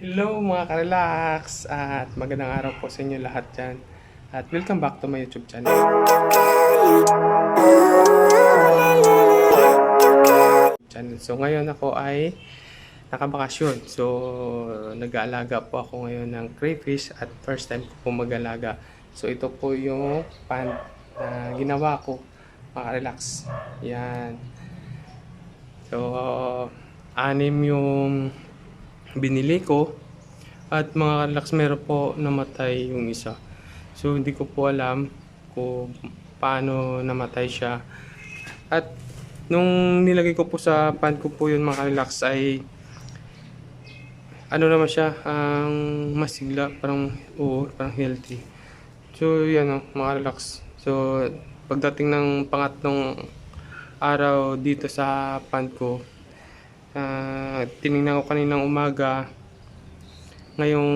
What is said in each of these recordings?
Hello mga ka-relax at magandang araw po sa inyo lahat dyan. At welcome back to my YouTube channel. channel. So ngayon ako ay nakabakasyon. So nag-aalaga po ako ngayon ng crayfish at first time ko po mag-alaga. So ito po yung pan na ginawa ko mga ka-relax. Yan. So anim yung binili ko at mga relax meron po namatay yung isa. So hindi ko po alam kung paano namatay siya. At nung nilagay ko po sa pan ko po yun mga relax ay ano naman siya, ang masigla, parang oo, parang healthy. So yan o, mga relax. So pagdating ng pangatlong araw dito sa pan ko, Ah, tiningnan ko kaninang umaga. Ngayong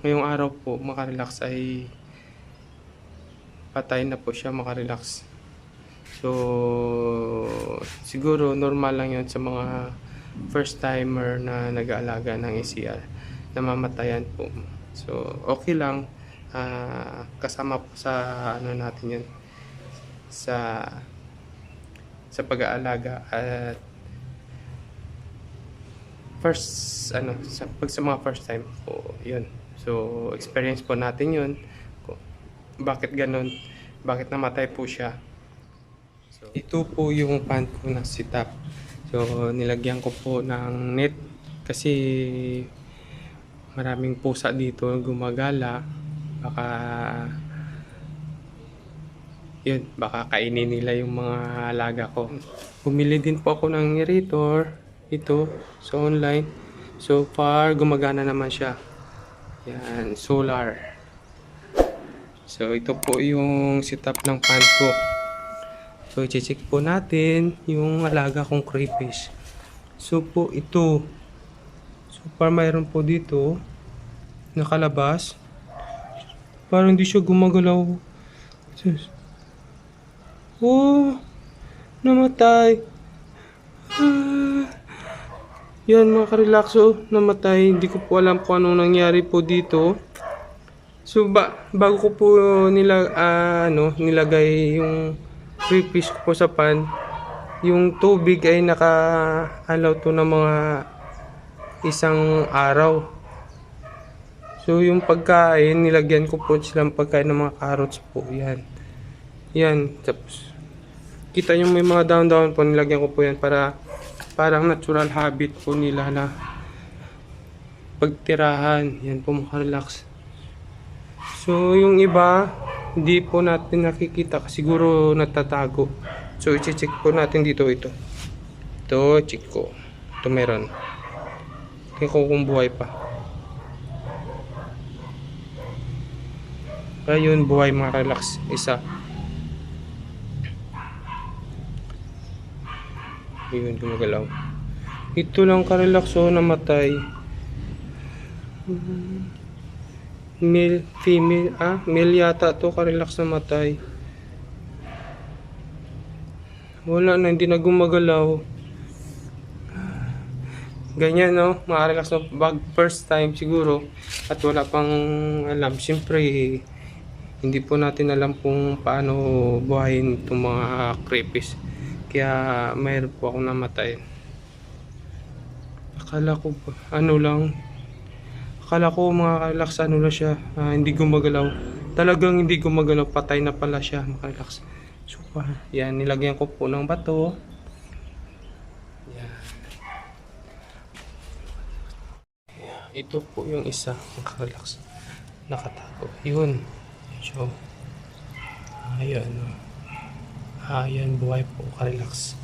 ngayong araw po, makarelax ay patay na po siya makarelax. So, siguro normal lang 'yon sa mga first timer na nag-aalaga ng ACR. Namamatayan po. So, okay lang. Ah, kasama po sa ano natin 'yan sa sa pag-aalaga at first ano sa pag sa mga first time po yun. So experience po natin yun. Bakit ganun bakit namatay po siya. So ito po yung pan ko na setup so nilagyan ko po ng net kasi maraming pusa dito gumagala. Baka yun, baka kainin nila yung mga alaga ko. Bumili din po ako ng aerator ito sa online. So far, gumagana naman siya. Yan, solar. So ito po yung setup ng pan ko. So i-check po natin yung alaga kong crayfish. So po ito. So far mayroon po dito nakalabas. Parang hindi siya gumagalaw. Oh, namatay. Ah. Yan mga karelakso, namatay. Hindi ko po alam kung anong nangyari po dito. So ba, bago ko po nila ah, ano, nilagay yung crayfish ko po sa pan, yung tubig ay naka-allow to ng mga isang araw. So yung pagkain, nilagyan ko po silang pagkain ng mga carrots po. Yan. Yan. Tapos, kita nyo may mga down-down po, nilagyan ko po yan para parang natural habit po nila na pagtirahan. Yan po makarelax. So, yung iba, hindi po natin nakikita siguro natatago. So, i-check po natin dito ito. Ito, check ko. Ito meron. Tingnan ko kung buhay pa. Ayun, buhay mga relax. Isa. Ayun, gumagalaw. Ito lang ka-relax oh, namatay. Male, female, ah, male yata to ka-relax namatay. Wala na, hindi na gumagalaw. Ganyan, no? Mga-relax no? Bag first time siguro. At wala pang alam. Siyempre, hindi po natin alam kung paano buhayin itong mga crayfish. Kaya mayroon po akong namatay. Akala ko ano lang, akala ko mga relax ano na siya, ah, hindi gumagalaw. Talagang hindi gumagalaw, patay na pala siya mga relax. So, pa, yan, nilagyan ko po ng bato. Yan. Ito po yung isa, mga. Nakatago. Yun. So, ayan. Oh. Ayan, buhay po, ka-relax.